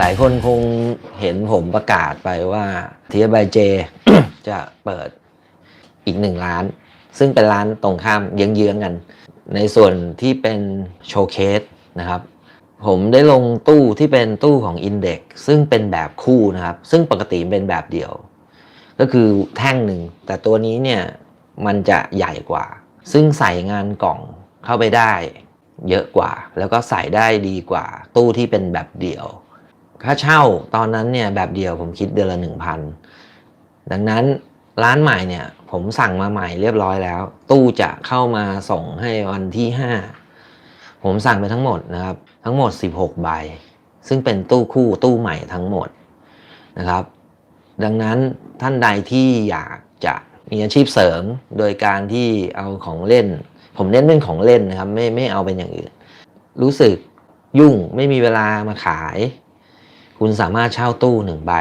หลายคนคงเห็นผมประกาศไปว่าเทียบายเจจะเปิดอีกหนึ่งร้าน ซึ่งเป็นร้านตรงข้ามเยื้องๆกัน ในส่วนที่เป็นโชว์เคสนะครับ ผมได้ลงตู้ที่เป็นตู้ของ Index ซึ่งเป็นแบบคู่นะครับ ซึ่งปกติเป็นแบบเดียว ก็คือแท่งหนึ่ง แต่ตัวนี้เนี่ยมันจะใหญ่กว่า ซึ่งใส่งานกล่องเข้าไปได้เยอะกว่า แล้วก็ใส่ได้ดีกว่าตู้ที่เป็นแบบเดียว ค่าเช่าตอนนั้นเนี่ยแบบเดียวผมคิดเดือนละหนึ่งพันดังนั้นร้านใหม่เนี่ย ผมสั่งมาใหม่เรียบร้อยแล้ว ตู้จะเข้ามาส่งให้วันที่5ผมสั่งไปทั้งหมดนะครับ ทั้งหมด16ใบ ซึ่งเป็นตู้คู่ตู้ใหม่ทั้งหมดนะครับ ดังนั้นท่านใดที่อยากจะมีอาชีพเสริมโดยการที่เอาของเล่น ผมเน้นเป็นของเล่นนะครับ ไม่ไม่เอาเป็นอย่างอื่น รู้สึกยุ่งไม่มีเวลามาขาย คุณสามารถเช่าตู้หนึ่งใบ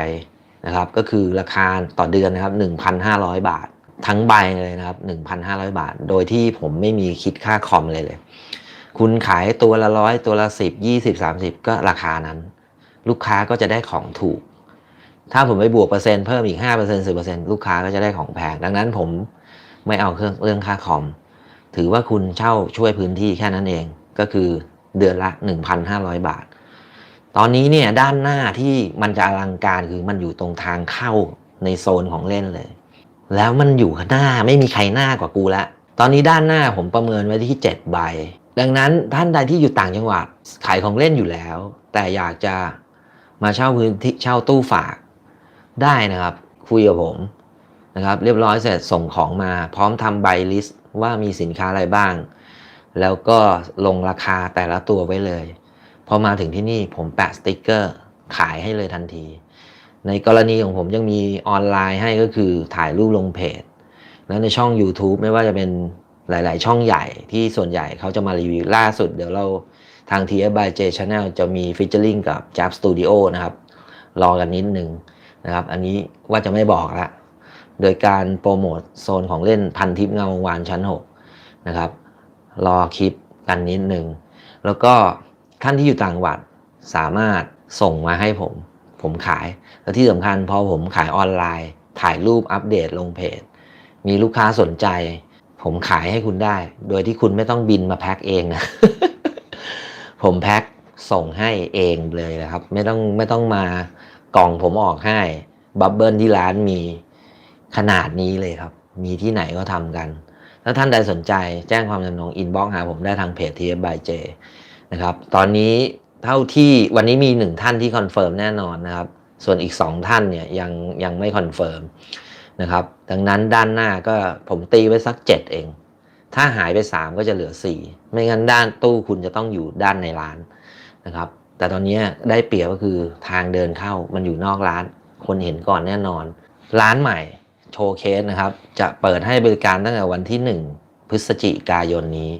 นะครับก็คือราคาต่อเดือนนะครับ 1,500 บาท ทั้งใบเลยนะครับ 1,500 บาท โดยที่ผมไม่มีคิดค่าคอมเลยเลย คุณขายตัวละร้อยตัวละสิบยี่สิบสามสิบก็ราคานั้น ลูกค้าก็จะได้ของถูก ถ้าผมไปบวกเปอร์เซ็นต์เพิ่มอีกห้าเปอร์เซ็นต์สิบเปอร์เซ็นต์ลูกค้าก็จะได้ของแพง ดังนั้นผมไม่เอาเครื่องเรื่องค่าคอม ถือว่าคุณเช่าช่วยพื้นที่แค่นั้นเองก็คือเดือนละ 1,500 บาท ตอนนี้เนี่ยด้านหน้าที่มันจะอลังการคือมันอยู่ตรงทางเข้าในโซนของเล่นเลย แล้วมันอยู่ข้างหน้าไม่มีใครหน้ากว่ากูละ ตอนนี้ด้านหน้าผมประเมินไว้ที่ 7 ใบ ดังนั้นท่านใดที่อยู่ต่างจังหวัดขายของเล่นอยู่แล้ว แต่อยากจะมาเช่าพื้นที่เช่าตู้ฝาก ได้นะครับ คุยกับผมนะครับ เรียบร้อยเสร็จส่งของมา พร้อมทำใบลิสต์ว่ามีสินค้าอะไรบ้าง แล้วก็ลงราคาแต่ละตัวไว้เลย พอมาถึงที่นี่ผมแปะสติกเกอร์ขายให้เลยทันที ในกรณีของผมยังมีออนไลน์ให้ก็คือถ่ายรูปลงเพจ แล้วในช่อง YouTube ไม่ว่าจะเป็นหลาย ๆ ช่องใหญ่ที่ส่วนใหญ่เขาจะมารีวิวล่าสุด เดี๋ยวเราทาง TF by J Channel จะมีฟิชเชอร์ลิงกับ Jab Studio นะครับ รอกันนิดนึงนะครับ อันนี้ว่าจะไม่บอกละ โดยการโปรโมทโซนของเล่นพันทิพย์เงาวานชั้น 6 นะครับ รอคลิปกันนิดนึง แล้วก็ ท่านที่อยู่ต่างจังหวัดสามารถส่งมาให้ผม ผมขาย และที่สำคัญพอผมขายออนไลน์ ถ่ายรูปอัปเดตลงเพจ มีลูกค้าสนใจ ผมขายให้คุณได้ โดยที่คุณไม่ต้องบินมาแพ็คเองนะ ผมแพ็คส่งให้เองเลยนะครับ ไม่ต้องไม่ต้องมากล่องผมออกให้ บับเบิลที่ร้านมีขนาดนี้เลยครับ มีที่ไหนก็ทำกัน ถ้าท่านใดสนใจแจ้งความจำนงอินบ็อกหาผมได้ทางเพจ TF by J นะครับ ตอนนี้เท่าที่วันนี้มีหนึ่งท่านที่คอนเฟิร์มแน่นอนนะครับ ส่วนอีกสองท่านเนี่ยยังยังไม่คอนเฟิร์มนะครับ ดังนั้นด้านหน้าก็ผมตีไว้สักเจ็ดเอง ถ้าหายไป3ก็จะเหลือ4ไม่งั้นด้านตู้คุณจะต้องอยู่ด้านในร้านนะครับ แต่ตอนนี้ได้เปรียบก็คือทางเดินเข้ามันอยู่นอกร้าน คนเห็นก่อนแน่นอน ร้านใหม่โชว์เคสนะครับ จะเปิดให้บริการตั้งแต่วันที่ 1 พฤศจิกายนนี้